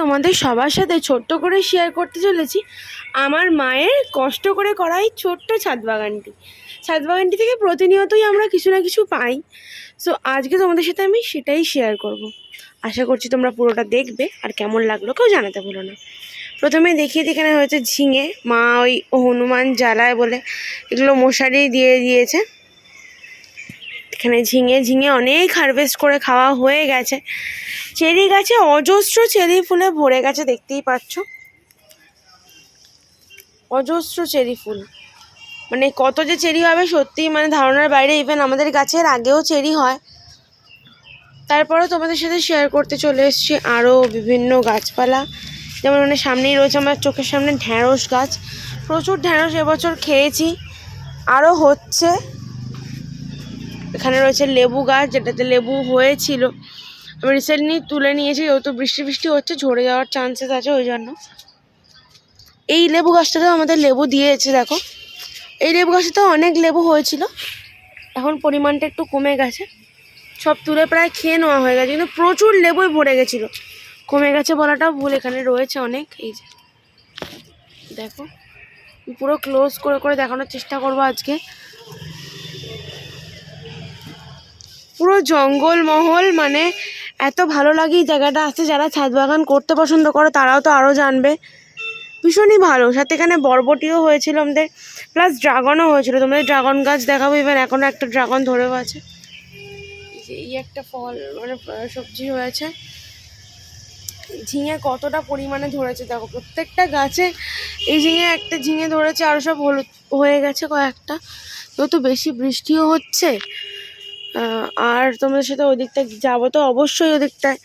তোমাদের সবার সাথে ছোট্ট করে শেয়ার করতে চলেছি। আমার মায়ের কষ্ট করে করা এই ছোট্ট ছাদ বাগানটি ছাদ বাগানটি থেকে প্রতিনিয়তই আমরা কিছু না কিছু পাই। সো আজকে তোমাদের সাথে আমি সেটাই শেয়ার করব। আশা করছি তোমরা পুরোটা দেখবে আর কেমন লাগল কেউ জানাতে ভুলো না। প্রথমে দেখিয়ে এখানে হয়েছে ঝিঙে। মা ওই হনুমান জ্বালায় বলে এগুলো মশারি দিয়ে দিয়েছে। এখানে ঝিঙে ঝিঙে অনেক হারভেস্ট করে খাওয়া হয়ে গেছে। চেরি গাছে অজস্র চেরি ফুলে ভরে গেছে, দেখতেই পাচ্ছ। অজস্র চেরি ফুল। মানে কত যে চেরি হবে সত্যি মানে ধারণার বাইরে ইভেন আমাদের গাছের আগেও চেরি হয়। তারপরে তোমাদের সাথে শেয়ার করতে চলে এসেছি আরও বিভিন্ন গাছপালা। যেমন মানে সামনেই রয়েছে আমার চোখের সামনে ঢ্যাঁড়স গাছ। প্রচুর ঢ্যাঁড়স এবছর খেয়েছি। আরও হচ্ছে। এখানে রয়েছে লেবু গাছ, যেটাতে লেবু হয়েছিল। আমি রিসেন্টলি তুলে নিয়েছি, যেহেতু বৃষ্টি বৃষ্টি হচ্ছে, ঝরে যাওয়ার চান্সেস আছে ওই জন্য। এই লেবু গাছটাতেও আমাদের লেবু দিয়েছে, দেখো। এই লেবু গাছটাতেও অনেক লেবু হয়েছিল। এখন পরিমাণটা একটু কমে গেছে। সব তুলে প্রায় খেয়ে নেওয়া হয়ে গেছে, কিন্তু প্রচুর লেবুই ভরে গেছিল। কমে গেছে বলাটাও ভুল, এখানে রয়েছে অনেক, এই যে। দেখো, পুরো ক্লোজ করে করে দেখানোর চেষ্টা করব আজকে। পুরো জঙ্গল মহল মানে এত ভালো লাগে এই জায়গাটা আসতে যারা ছাদ বাগান করতে পছন্দ করে তারাও তো আরও জানবে। ভীষণই ভালো। সাথে এখানে বরবটিও হয়েছিল আমাদের প্লাস ড্রাগনও হয়েছিল। তোমাদের ড্রাগন গাছ দেখাবো ইভেন এখনও একটা ড্রাগন ধরেও আছে। এই একটা ফল মানে সবজি হয়েছে। ঝিঙে কতটা পরিমাণে ধরেছে দেখো, প্রত্যেকটা গাছে এই ঝিঙে একটা ঝিঙে ধরেছে আরও সব হলুদ হয়ে গেছে কয়েকটা। তো বেশি বৃষ্টিও হচ্ছে। আর তোমাদের সাথে ওই দিকটা যাব তো অবশ্যই ওই দিকটায়।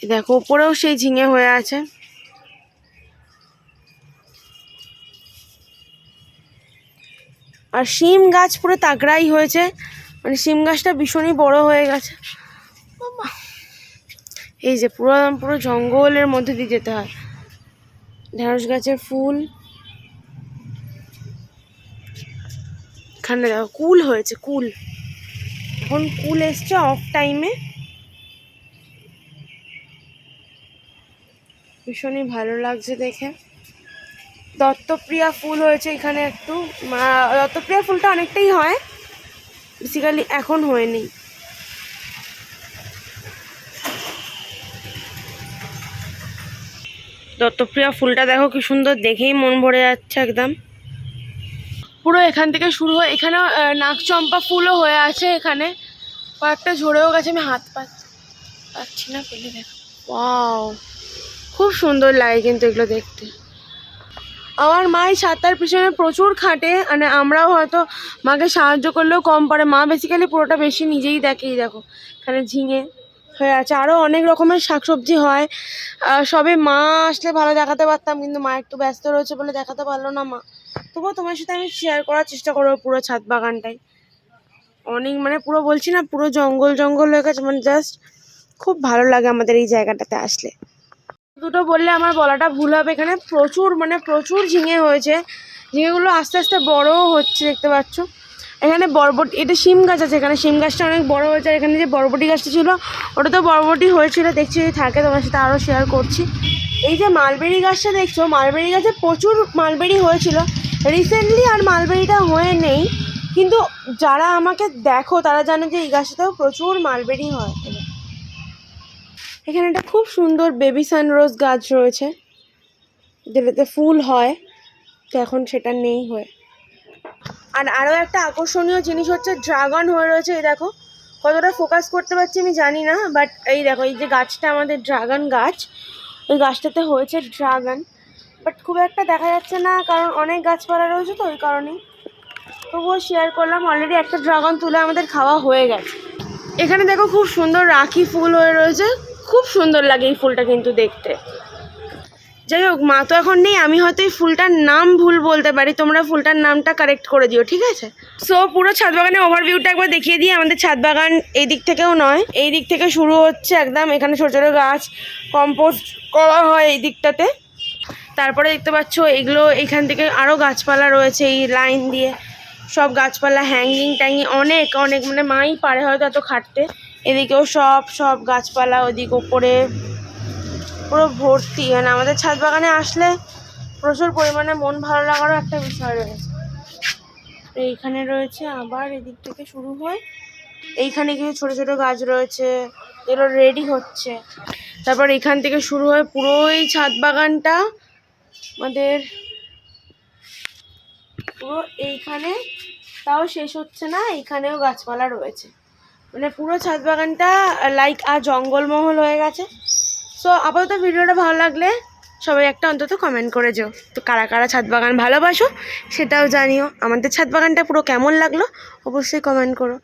দেখো, উপরেও সেই ঝিঙে হয়ে আছে। আর শিম গাছ পুরো তাগড়াই হয়েছে। মানে শিম গাছটা ভীষণই বড় হয়ে গেছে। এই যে পুরো পুরো জঙ্গলের মধ্যে দিয়ে যেতে হয়। ঢেঁড়স গাছের ফুল। এখানে দেখো, কুল হয়েছে, কুল। এখন কুল এসছে অফ টাইমে ভীষণই ভালো লাগছে দেখে। দত্তপ্রিয়া ফুল হয়েছে এখানে একটু। দত্তপ্রিয়া ফুলটা অনেকটাই হয়। বেসিক্যালি এখন হয়নি। দত্তপ্রিয়া ফুলটা দেখো কি সুন্দর দেখেই মন ভরে যাচ্ছে একদম। পুরো এখান থেকে শুরু হয়। এখানে নাকচম্পা ফুলও হয়ে আছে এখানে। কয়েকটা ঝরেও গেছে, আমি হাত পাচ্ছি পাচ্ছি না পেলে দেখো। খুব সুন্দর লাগে কিন্তু এগুলো দেখতে। আমার মা এই সাতটার পিছনে প্রচুর খাটে মানে আমরাও হয়তো মাকে সাহায্য করলেও কম পারে। মা বেসিক্যালি পুরোটা বেশি নিজেই দেখেই দেখো, এখানে ঝিঙে হয়ে আছে। আরও অনেক রকমের শাকসবজি হয়। সবে মা আসলে ভালো দেখাতে পারতাম, কিন্তু মা একটু ব্যস্ত রয়েছে বলে দেখাতে পারল না মা। তবুও তোমার সাথে আমি শেয়ার করার চেষ্টা করব পুরো ছাদ বাগানটাই। অনেক মানে পুরো বলছি না, পুরো জঙ্গল জঙ্গল হয়ে গেছে মানে জাস্ট খুব ভালো লাগে আমাদের এই জায়গাটাতে আসলে। দুটো বললে আমার বলাটা ভুল হবে এখানে, প্রচুর মানে প্রচুর ঝিঙে হয়েছে। ঝিঙেগুলো আস্তে আস্তে বড়ও হচ্ছে, দেখতে পাচ্ছ। এখানে বরবটি, এটা শিম গাছ আছে, এখানে শিম গাছটা অনেক বড় হয়েছে, আর এখানে যে বরবটি গাছটা ছিল, ওটা তো বরবটি হয়েছিল, দেখছি যদি থাকে তোমার সাথে আরও শেয়ার করছি। এই যে মালবেরি গাছটা দেখছ, মালবেরি গাছে প্রচুর মালবেরি হয়েছিল। রিসেন্টলি আর মালবেরিটা হয়ে নেই। কিন্তু যারা আমাকে দেখো, তারা জানে যে এই গাছটাতেও প্রচুর মালবেরি হয়। এখানে একটা খুব সুন্দর বেবি সানরোজ গাছ রয়েছে। যেটাতে ফুল হয়, তো এখন সেটা নেই হয়ে। আর আরও একটা আকর্ষণীয় জিনিস হচ্ছে ড্রাগন হয়ে রয়েছে, এই দেখো। কতটা ফোকাস করতে পারছি আমি জানি না বাট এই দেখো, এই যে গাছটা আমাদের ড্রাগন গাছ, ওই গাছটাতে হয়েছে ড্রাগন বাট খুব একটা দেখা যাচ্ছে না, কারণ অনেক গাছপালা রয়েছে তো, ওই কারণেই। তবুও শেয়ার করলাম। অলরেডি একটা ড্রাগন তুলে আমাদের খাওয়া হয়ে গেছে। এখানে দেখো খুব সুন্দর রাখি ফুল হয়ে রয়েছে। খুব সুন্দর লাগে এই ফুলটা কিন্তু দেখতে। যাই হোক, মা তো এখন নেই, আমি হয়তো এই ফুলটার নাম ভুল বলতে পারি। তোমরা ফুলটার নামটা কারেক্ট করে দিও, ঠিক আছে? সো পুরো ছাদ বাগানের ওভারভিউটা একবার দেখিয়ে দিই। আমাদের ছাদ বাগান এই দিক থেকেও নয়। এই দিক থেকে শুরু হচ্ছে একদম এখানে ছোটো ছোটো গাছ কম্পোস্ট করা হয় এই দিকটাতে। তারপরে দেখতে পাচ্ছ, এগুলো এখান থেকে আরও গাছপালা রয়েছে এই লাইন দিয়ে। সব গাছপালা হ্যাঙ্গিং ট্যাঙ্গিং অনেক অনেক মানে মাই পারে হয়তো এত খাটতে। এদিকেও সব সব গাছপালা ওদিক ওপরে পুরো ভর্তি। মানে আমাদের ছাদ বাগানে আসলে প্রচুর পরিমাণে মন ভালো লাগারও একটা বিষয় রয়েছে। এইখানে রয়েছে আবার এদিক থেকে শুরু হয়। এইখানে কিছু ছোট ছোট গাছ রয়েছে, এগুলো রেডি হচ্ছে। তারপর এখান থেকে শুরু হয় পুরো এই ছাদ বাগানটা। আমাদের পুরো এইখানে, তাও শেষ হচ্ছে না, এইখানেও গাছপালা রয়েছে। মানে পুরো ছাদ বাগানটা লাইক আর জঙ্গলমহল হয়ে গেছে। সো আপাতত ভিডিওটা ভালো লাগলে সবাই একটা অন্তত কমেন্ট করে যেও। তো কারা কারা ছাদ বাগান ভালোবাসো, সেটাও জানিও। আমাদের ছাদ বাগানটা পুরো কেমন লাগল, অবশ্যই কমেন্ট করো।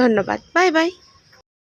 ধন্যবাদ। Bye bye